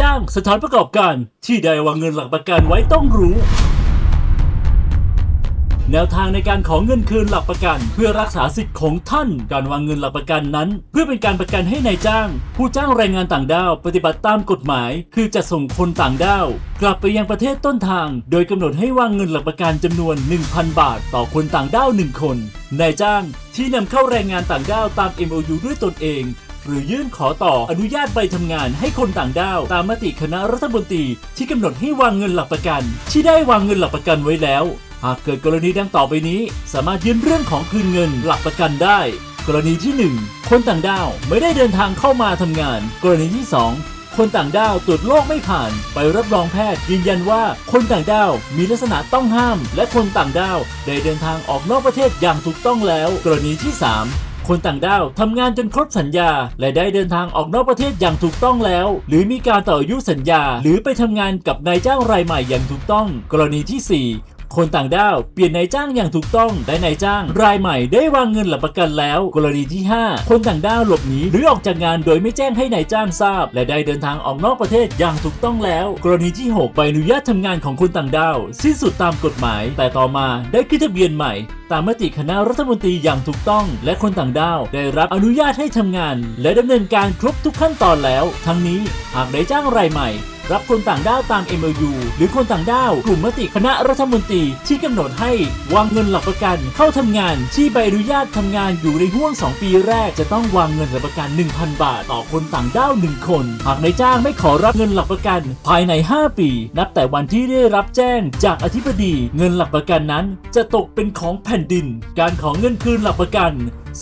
จ้าง สถานประกอบการ ที่ได้วางเงินหลักประกันไว้ต้องรู้ แนวทางในการขอเงินคืนหลักประกัน เพื่อรักษาสิทธิ์ของท่าน การวางเงินหลักประกันนั้น เพื่อเป็นการประกันให้ในายจ้าง ผู้จ้างแรงงานต่างด้าว ปฏิบัติตามกฎหมาย คือจะส่งคนต่างด้าว กลับไปยังประเทศต้นทาง โดยกำหนดให้วางเงินหลักประกันจำนวน 1,000 บาท ต่อคนต่างด้าว1คนนายจ้างที่นำเข้าแรงงานต่างด้าวตาม MOU ด้วยตนเอง หรือยื่นขอต่ออนุญาตไปทำงานให้คนต่างด้าว ตามมติคณะรัฐมนตรีที่กำหนดให้วางเงินหลักประกัน ที่ได้วางเงินหลักประกันไว้แล้ว หากเกิดกรณีดังต่อไปนี้ สามารถยื่นเรื่องของคืนเงินหลักประกันได้ กรณีที่ 1 คนต่างด้าวไม่ได้เดินทางเข้ามาทำงาน กรณีที่ 2คนต่างด้าวตรวจโรคไม่ผ่าน ไปรับรองแพทย์ยืนยันว่าคนต่างด้าวมีลักษณะต้องห้าม และคนต่างด้าวได้เดินทางออกนอกประเทศอย่างถูกต้องแล้ว กรณีที่ 3 คนต่างด้าวทำงานจนครบสัญญา และได้เดินทางออกนอกประเทศอย่างถูกต้องแล้ว หรือมีการต่ออายุสัญญา หรือไปทำงานกับนายจ้างรายใหม่อย่างถูกต้อง กรณีทีสี่ 4คนต่างด้าวเปลี่ยนนายจ้างอย่างถูกต้องและนายจ้าง รายใหม่ได้วางเงินหลักประกันแล้ว กรณีที่ 5 คนต่างด้าวหลบหนีหรือออกจากงานโดยไม่แจ้งให้นายจ้างทราบ และได้เดินทางออกนอกประเทศอย่างถูกต้องแล้ว กรณีที่ 6 ใบอนุญาตทำงานของคนต่างด้าวสิ้นสุดตามกฎหมาย แต่ต่อมาได้ขึ้นทะเบียนใหม่ ตามมติคณะรัฐมนตรีอย่างถูกต้อง และคนต่างด้าวได้รับอนุญาตให้ทำงาน และดำเนินการครบทุกขั้นตอนแล้ว ทั้งนี้หากนายจ้างรายใหม่ รับคนต่างด้าวตาม MOU หรือคนต่างด้าวกลุ่มมติคณะรัฐมนตรีที่กำหนดให้วางเงินหลักประกันเข้าทำงานที่ใบอนุญาตทำงานอยู่ในห่วง 2 ปีแรกจะต้องวางเงินหลักประกัน 1,000 บาท ต่อคนต่างด้าว1คน หากนายจ้างไม่ขอรับเงินหลักประกัน ภายใน 5 ปี นับแต่วันที่ได้รับแจ้งจากอธิบดี เงินหลักประกันนั้น จะตกเป็นของแผ่นดิน การขอเงินคืนหลักประกัน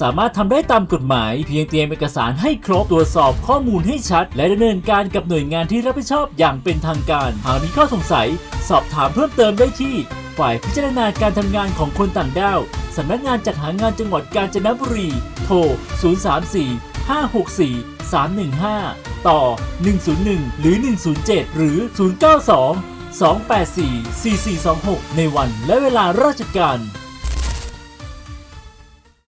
สามารถทำได้ตามกฎหมาย เพียงเตรียมเอกสารให้ครบตรวจสอบข้อมูลให้ชัด และดำเนินการกับหน่วยงานที่รับผิดชอบอย่างเป็นทางการ หากมีข้อสงสัย สอบถามเพิ่มเติมได้ที่ ฝ่ายพิจารณาการทำงานของคนต่างด้าวสำนักงานจัดหางานจังหวัดกาญจนบุรี โทร 034 564 315 ต่อ 101 หรือ 107 หรือ 092 284 4426 ในวันและเวลาราชการ